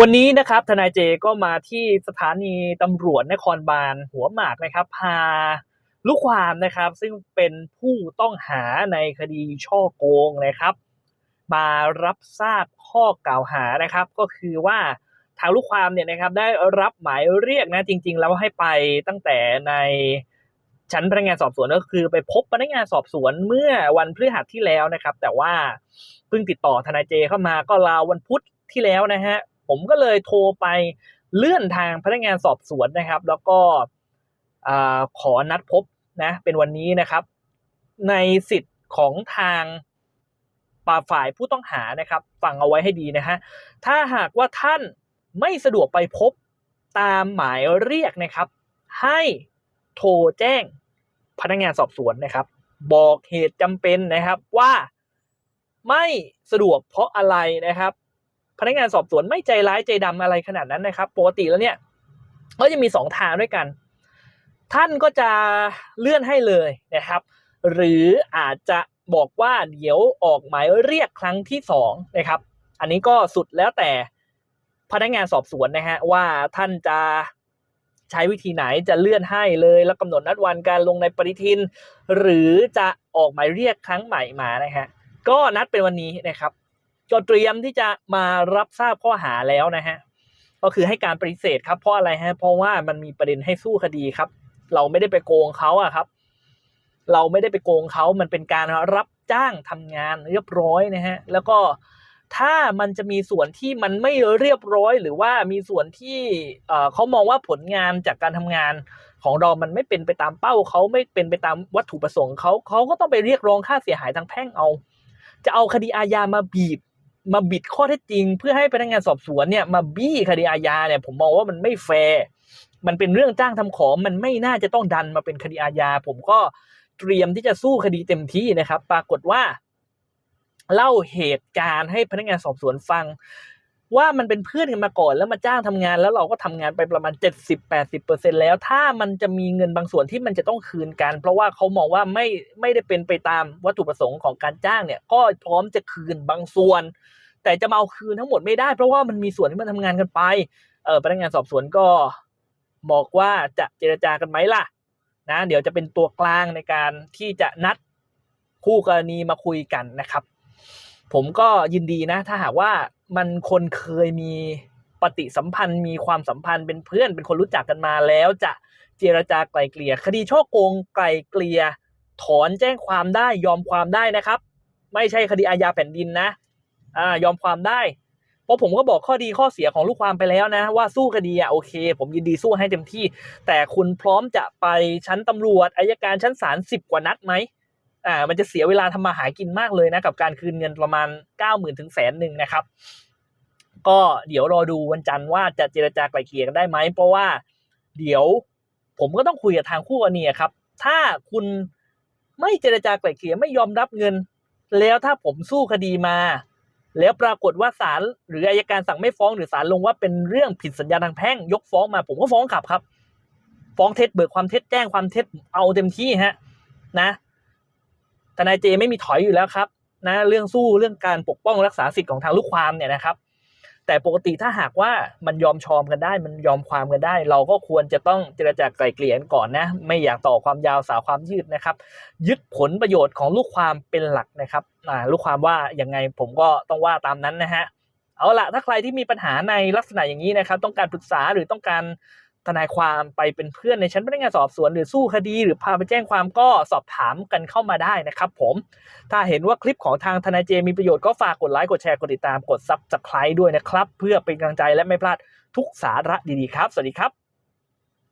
วันนี้นะครับทนายเจก็มาที่สถานีตำรวจนครบาลหัวหมากนะครับ พาลูกความนะครับ ซึ่งเป็นผู้ต้องหาในคดีช่อโกงนะครับ มารับทราบข้อกล่าวหานะครับ ก็คือว่าทางลูกความเนี่ยนะครับ ได้รับหมายเรียกนะจริง ๆ แล้วให้ไปตั้งแต่ในชั้นพนักงานสอบสวนก็คือไปพบพนักงานสอบสวนเมื่อวันพฤหัสที่แล้วนะครับ แต่ว่าเพิ่งติดต่อทนายเจเข้ามาก็ราววันพุธที่แล้วนะฮะ ผมก็เลยโทรไปเลื่อนทางพนักงานสอบสวนนะครับ แล้วก็อขอนัดพบนะเป็นวันนี้นะครับ ในสิทธิ์ของทางป่าฝ่ายผู้ต้องหานะครับฟังเอาไว้ให้ดีนะฮะถ้าหากว่าท่านไม่สะดวกไปพบตามหมายเรียกนะครับ ให้โทรแจ้งพนักงานสอบสวนนะครับ บอกเหตุจำเป็นนะครับว่าไม่สะดวกเพราะอะไรนะครับ พนักงานสอบสวนไม่ใจร้ายใจดำอะไรขนาดนั้นนะครับ ปกติแล้วเนี่ยก็จะมีสองทางด้วยกัน ท่านก็จะเลื่อนให้เลยนะครับ หรืออาจจะบอกว่าเดี๋ยวออกหมายเรียกครั้งที่สองนะครับ อันนี้ก็สุดแล้วแต่พนักงานสอบสวนนะฮะว่าท่านจะใช้วิธีไหนจะเลื่อนให้เลยแล้วกำหนดนัดวันการลงในปฏิทิน หรือจะออกหมายเรียกครั้งใหม่มานะฮะก็นัดเป็นวันนี้นะครับ ก็เตรียมที่จะมารับทราบข้อหาแล้วนะฮะก็คือให้การปฏิเสธครับเพราะอะไรฮะเพราะว่ามันมีประเด็นให้สู้คดีครับ เราไม่ได้ไปโกงเขาอะครับ เราไม่ได้ไปโกงเขามันเป็นการรับจ้างทำงานเรียบร้อยนะฮะแล้วก็ถ้ามันจะมีส่วนที่มันไม่เรียบร้อย หรือว่ามีส่วนที่เอ่อเขามองว่าผลงานจากการทำงานของเรามันไม่เป็นไปตามเป้าเขาไม่เป็นไปตามวัตถุประสงค์เขาเขาก็ต้องไปเรียกร้องค่าเสียหายทางแพ่งเอา จะเอาคดีอาญามาบีบ มาบิดข้อเท็จจริง เพื่อให้พนักงานสอบสวนเนี่ยมาบี้คดีอาญาเนี่ยผมมองว่ามันไม่แฟร์มันเป็นเรื่องจ้างทำของมันไม่น่าจะต้องดันมาเป็นคดีอาญาผมก็เตรียมที่จะสู้คดีเต็มที่นะครับ ปรากฏว่า เล่าเหตุการณ์ให้พนักงานสอบสวนฟัง ว่ามันเป็นเพื่อนกันมาก่อนแล้วมาจ้างทำงานแล้วเราก็ทำงานไปประมาณ 70-80%แล้ว ถ้ามันจะมีเงินบางส่วนที่มันจะต้องคืนกัน เพราะว่าเขามองว่าไม่ไม่ได้เป็นไปตามวัตถุประสงค์ของการจ้างเนี่ย ก็พร้อมจะคืนบางส่วน แต่จะมาเอาคืนทั้งหมดไม่ได้ เพราะว่ามันมีส่วนที่มันทำงานกันไปเออพนักงานสอบสวนก็บอกว่าจะเจรจากันไหมล่ะ นะ เดี๋ยวจะเป็นตัวกลางในการที่จะนัดคู่กรณีมาคุยกันนะครับ ผมก็ยินดีนะ ถ้าหากว่ามันคนเคยมีปฏิสัมพันธ์มีความสัมพันธ์เป็นเพื่อนเป็นคนรู้จักกันมาแล้วจะเจรจาไกลเกลี่ยคดีช่อโกงไกลเกลี่ยถอนแจ้งความได้ยอมความได้นะครับ ไม่ใช่คดีอาญาแผ่นดินนะ อ่ายอมความได้เพราะผมก็บอกข้อดีข้อเสียของลูกความไปแล้วนะ ว่าสู้คดีอะโอเค ผมยินดีสู้ให้เต็มที่ แต่คุณพร้อมจะไปชั้นตำรวจอายการชั้นศาลสิบกว่านัดไหมอ่ามันจะเสียเวลาทำมาหากินมากเลยนะ กับการคืนเงินประมาณเก้าหมื่นถึงแสนหนึ่งนะครับ ก็เดี๋ยวรอดูวันจันทร์ว่าจะเจรจาไกลเกลี่ยกันได้ไหมเพราะว่าเดี๋ยวผมก็ต้องคุยกับทางคู่กรณีครับ ถ้าคุณไม่เจรจาไกลเกลี่ยไม่ยอมรับเงิน แล้วถ้าผมสู้คดีมา แล้วปรากฏว่าศาลหรืออายการสั่งไม่ฟ้องหรือศาลลงว่าเป็นเรื่องผิดสัญญาทางแพ่ง ยกฟ้องมาผมก็ฟ้องกลับครับ ฟ้องเท็จเบิกความเท็จแจ้งความเท็จเอาเต็มที่ฮะนะทนายเจไม่มีถอยอยู่แล้วครับนะเรื่องสู้เรื่องการปกป้องรักษาสิทธิ์ของทางลูกความเนี่ยนะครับ แต่ปกติถ้าหากว่ามันยอมชอมกันได้ มันยอมความกันได้ เราก็ควรจะต้องเจรจาไกล่เกลี่ยดก่อนนะ ไม่อยากต่อความยาวสาวความยืดนะครับ ยึดผลประโยชน์ของลูกความเป็นหลักนะครับลูกความว่าอย่างไงผมก็ต้องว่าตามนั้นนะฮะเอาละถ้าใครที่มีปัญหาในลักษณะอย่างนี้นะครับ ต้องการปรึกษาหรือต้องการ ทนายความไปเป็นเพื่อนในชั้นพนักงานสอบสวนหรือสู้คดี หรือพาไปแจ้งความก็สอบถามกันเข้ามาได้นะครับผมถ้าเห็นว่าคลิปของทางทนายเจมีประโยชน์ก็ฝากกดไลค์กดแชร์กดติดตามกดซับสไคร b e ด้วยนะครับ เพื่อเป็นกำลังใจและไม่พลาดทุกสาระดีๆครับ สวัสดีครับ